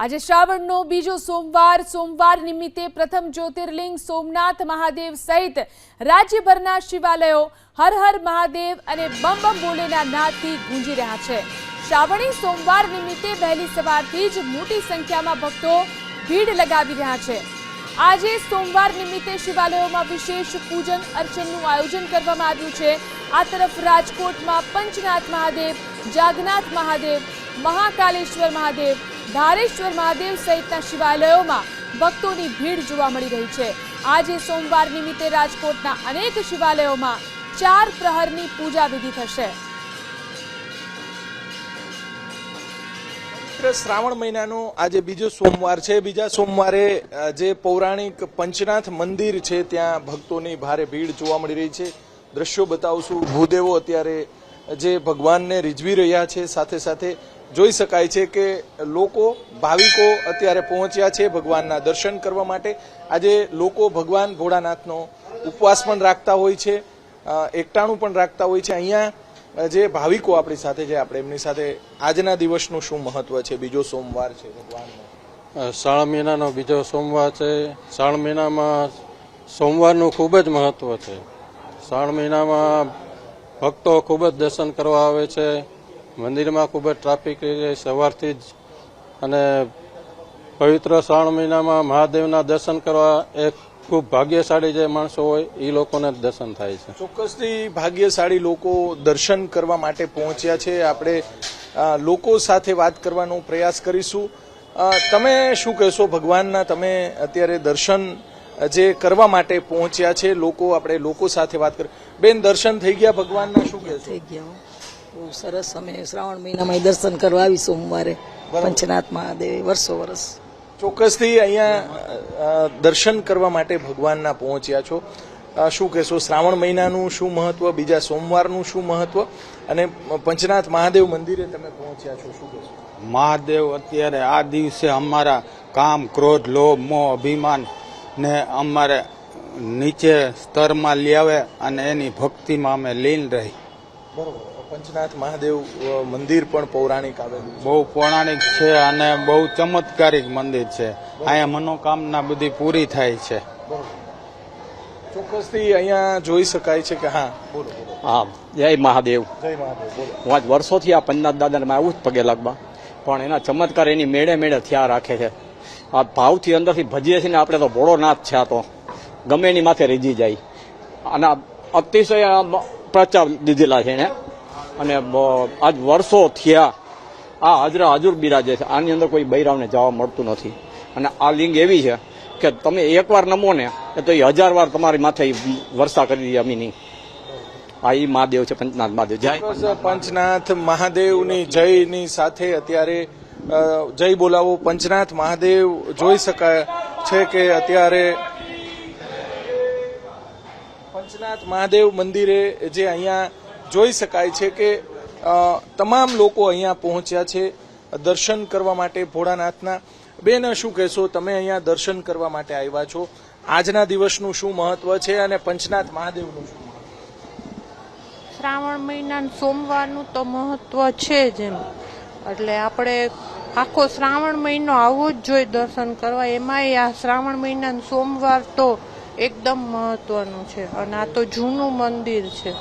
આજે શ્રાવણનો બીજો સોમવાર સોમવાર નિમિત્તે પ્રથમ જ્યોતિર્લિંગ સોમનાથ મહાદેવ સહિત રાજ્યભરના શિવાલયો હર હર મહાદેવ અને બમ બમ બોલેના નાદથી ગુંજી રહ્યા છે. શ્રાવણી સોમવાર નિમિત્તે વહેલી સવારથી જ મોટી સંખ્યામાં ભક્તો ભીડ લગાવી રહ્યા છે. આજે સોમવાર નિમિત્તે શિવાલયોમાં વિશેષ પૂજન અર્ચનનું આયોજન કરવામાં આવ્યું છે. આ તરફ રાજકોટમાં પંચનાથ મહાદેવ, જાગનાથ મહાદેવ, મહાકાલેશ્વર મહાદેવ ધારેશ્વર મહાદેવ સહિતના શિવાલયોમાં ભક્તોની ભીડ જોવા મળી રહી છે. આજે સોમવાર નિમિત્તે રાજકોટના અનેક શિવાલયોમાં ચાર પ્રહરની પૂજા વિધિ થશે શ્રાવણ મહિનાનો આજે બીજો સોમવાર છે. બીજા સોમવારે જે પૌરાણિક પંચનાથ મંદિર છે, ત્યાં ભક્તોની ભારે ભીડ જોવા મળી રહી છે. દ્રશ્યો બતાવશું ભૂદેવો અત્યારે જે ભગવાનને રીઝવી રહ્યા છે, સાથે સાથે જોઈ શકાય છે કે લોકો ભાવિકો અત્યારે પહોંચ્યા છે ભગવાનના દર્શન કરવા માટે. આજે લોકો ભગવાન ભોળાનાથનો ઉપવાસ પણ રાખતા હોય છે એકટાણું પણ રાખતા હોય છે. અહીંયા જે ભાવિકો આપણી સાથે છે, આપણે એમની સાથે આજના દિવસનું શું મહત્વ છે? બીજો સોમવાર છે ભગવાનનો. શ્રાવણ મહિનાનો બીજો સોમવાર છે. શ્રાવણ મહિનામાં સોમવારનું ખૂબ જ મહત્વ છે. શ્રાવણ મહિનામાં ભક્તો ખૂબ જ દર્શન કરવા આવે છે. મંદિરમાં ખૂબ જ ટ્રાફિક સવારથી જ. અને પવિત્ર શ્રાવણ મહિનામાં મહાદેવના દર્શન કરવા એ ખૂબ ભાગ્યશાળી જે માણસો હોય એ લોકોને દર્શન થાય છે. ચોક્કસથી ભાગ્યશાળી લોકો દર્શન કરવા માટે પહોંચ્યા છે. આપણે લોકો સાથે વાત કરવાનો પ્રયાસ કરીશું. તમે શું કહેશો ભગવાનના? તમે અત્યારે દર્શન જે કરવા માટે પહોંચ્યા છે લોકો આપણે લોકો સાથે વાત કરી બેન દર્શન થઈ ગયા ભગવાનના શું કહેશો? થઈ ગયા. બહુ સરસ અમે શ્રાવણ મહિનામાં દર્શન કરવા આવી સોમવારે પંચનાથ મહાદેવ વર્ષો વર્ષ. ચોક્કસથી અહીંયા દર્શન કરવા માટે ભગવાનના પહોંચ્યા છો. શું કહેશો શ્રાવણ મહિનાનું શું મહત્વ બીજા સોમવારનું શું મહત્વ? અને પંચનાથ મહાદેવ મંદિરે તમે પહોંચ્યા છો શું કહેશો? મહાદેવ અત્યારે આ દિવસે અમારા કામ ક્રોધ લોભ મોહ અભિમાન ને અમારે નીચે સ્તરમાં લ્યાવે અને એની ભક્તિમાં અમે લીન રહી. બરોબર. પંચનાથ મહાદેવ મંદિર પણ પૌરાણિક આવેલું બહુ પૌરાણિક છે અને બહુ ચમત્કારિક મંદિર છે. અહીંયા મનોકામના બધી પૂરી થાય છે. ચોક્કસથી અહીંયા જોઈ શકાય છે કે હા હા જય મહાદેવ. જય મહાદેવ હું આજ વર્ષોથી આ પંચનાથ દાદાને આવું જ પગે લાગવા. પણ એના ચમત્કાર એની મેળે મેળે થયા રાખે છે. આ ભાવથી અંદરથી ભજીએ છીએ ને આપણે તો ભોળો નાથ છે આ તો. ગમે એની માથે રીજી જાય. અને અતિશય પ્રચાર દીધેલા છે એને. અને આજ વર્ષો થયા, આ હાજરા હાજર બિરાજે છે. આની અંદર કોઈ બૈરાવને જવા મળતું નથી. અને આ લિંગ એવી છે કે તમે એકવાર નમો ને તો એ હજાર વાર તમારી માથે વર્ષા કરી અમીની. આ ઈ મહાદેવ છે, પંચનાથ મહાદેવ. જય પંચનાથ મહાદેવની જયની સાથે અત્યારે જય બોલાવો. પંચનાથ મહાદેવ જોઈ શકાય છે કે અત્યારે પંચનાથ મહાદેવ મંદિરે જે અહીંયા જોઈ શકાય છે કે તમામ લોકો અહીંયા પહોંચ્યા છે દર્શન કરવા માટે ભોળાનાથના. બેન, શું કહેશો? તમે અહીંયા દર્શન કરવા માટે આવ્યા છો. આજના દિવસનું શું મહત્વ છે અને પંચનાથ મહાદેવનું શું શ્રાવણ મહિનાનું સોમવારનું તો મહત્વ છે જ એટલે આપણે આખો શ્રાવણ મહિનો આવવો જ જોઈએ દર્શન કરવા. એમાંય આ શ્રાવણ મહિનાનું સોમવાર તો એકદમ મહત્વનું છે. અને આ તો જૂનું મંદિર છે.